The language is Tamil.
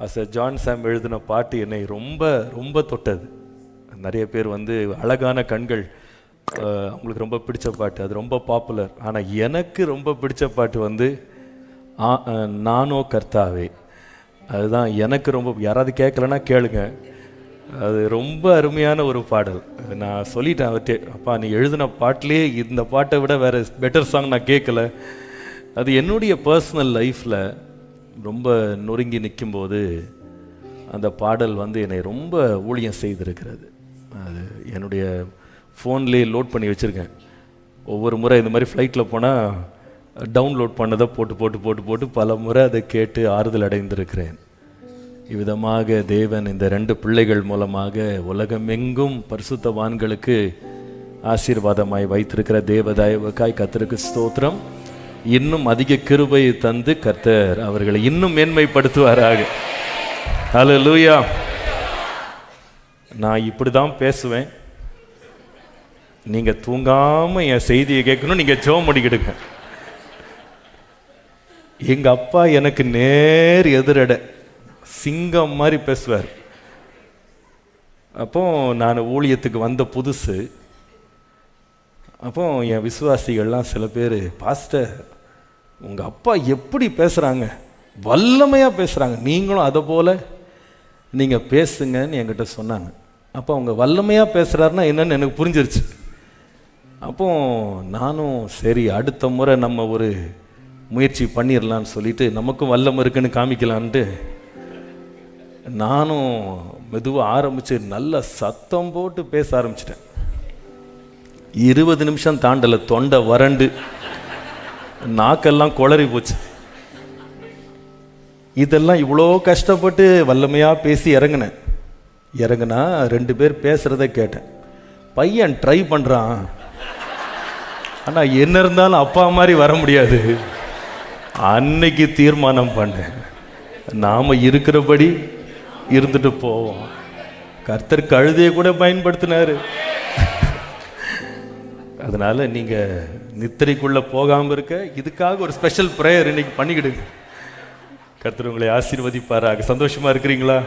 அஸ் ஜான் சாம் எழுதின பாட்டு என்னை ரொம்ப ரொம்ப தொட்டது. நிறைய பேர் வந்து அழகான கண்கள் அவங்களுக்கு ரொம்ப பிடிச்ச பாட்டு அது ரொம்ப பாப்புலர் ஆனால் எனக்கு ரொம்ப பிடிச்ச பாட்டு வந்து ஆ- நானோ கர்த்தாவே. அதுதான் எனக்கு ரொம்ப யாராவது கேட்கலன்னா கேளுங்க. அது ரொம்ப அருமையான ஒரு பாடல். நான் சொல்லிட்டேன் அவர்கிட்ட அப்பா நீ எழுதின பாட்டிலே இந்த பாட்டை விட வேறு பெட்டர் சாங் நான் கேட்கல அது என்னுடைய பர்சனல் லைஃப்பில் ரொம்ப நொறுங்கி நிற்கும்போது அந்த பாடல் வந்து என்னை ரொம்ப ஊழியம் செய்திருக்கிறது. அது என்னுடைய ஃபோன்லேயே லோட் பண்ணி வச்சுருக்கேன். ஒவ்வொரு முறை இந்த மாதிரி ஃப்ளைட்டில் போனால் டவுன்லோட் பண்ணதை போட்டு போட்டு போட்டு போட்டு பல முறை அதை கேட்டு ஆறுதல் அடைந்திருக்கிறேன். இவ்விதமாக தேவன் இந்த ரெண்டு பிள்ளைகள் மூலமாக உலகமெங்கும் பரிசுத்தவான்களுக்கு ஆசீர்வாதமாய் வைத்திருக்கிற தேவதயவுக்காய் கத்திருக்கு ஸ்தோத்திரம். இன்னும் அதிக கிருபையை தந்து கர்த்தர் அவர்களை இன்னும் மேன்மைப்படுத்துவாராக. லூயா நான் இப்படி தான் பேசுவேன். நீங்கள் தூங்காமல் என் செய்தியை கேட்கணும் நீங்கள் ஜெபம் பண்ணிக்கிடுங்க. எங்கள் அப்பா எனக்கு நேர் எதிரட சிங்கம் மாதிரி பேசுவார். அப்போ நான் ஊழியத்துக்கு வந்த புதுசு. அப்போ என் விசுவாசிகள்லாம் சில பேர் பாஸ்டர் உங்கள் அப்பா எப்படி பேசுகிறாங்க வல்லமையாக பேசுகிறாங்க நீங்களும் அதை போல் நீங்கள் பேசுங்கன்னு என்கிட்ட சொன்னாங்க. அப்போ அவங்க வல்லமையாக பேசுகிறாருன்னா என்னன்னு எனக்கு புரிஞ்சிருச்சு. அப்போ நானும் சரி அடுத்த முறை நம்ம ஒரு முயற்சி பண்ணிடலான்னு சொல்லிட்டு நமக்கும் வல்லம் இருக்குன்னு காமிக்கலான்ட்டு நானும் மெதுவாக ஆரம்பித்து நல்ல சத்தம் போட்டு பேச ஆரம்பிச்சிட்டேன். இருபது நிமிஷம் தாண்டல தொண்டை வறண்டு. நாக்கெல்லாம் குளறி போச்சு. இதெல்லாம் இவ்வளோ கஷ்டப்பட்டு வல்லமையாக பேசி இறங்கினேன். இறங்குனா ரெண்டு பேர் பேசுகிறத கேட்டேன். பையன் ட்ரை பண்ணுறான் ஆனால் என்ன இருந்தாலும் அப்பா மாதிரி வர முடியாது. அன்னைக்கு தீர்மானம் பண்ணேன். நாம் இருக்கிறபடி இருந்துட்டு போவோம். கர்த்தர் கழுதையை கூட பயன்படுத்தினாரு. அதனால் நீங்கள் நித்திரைக்குள்ளே போகாமல் இருக்க. இதுக்காக ஒரு ஸ்பெஷல் ப்ரேயர் இன்னைக்கு பண்ணிக்கிடுங்க. கர்த்தர் உங்களை ஆசீர்வதிப்பாராக. சந்தோஷமாக இருக்கிறீங்களா?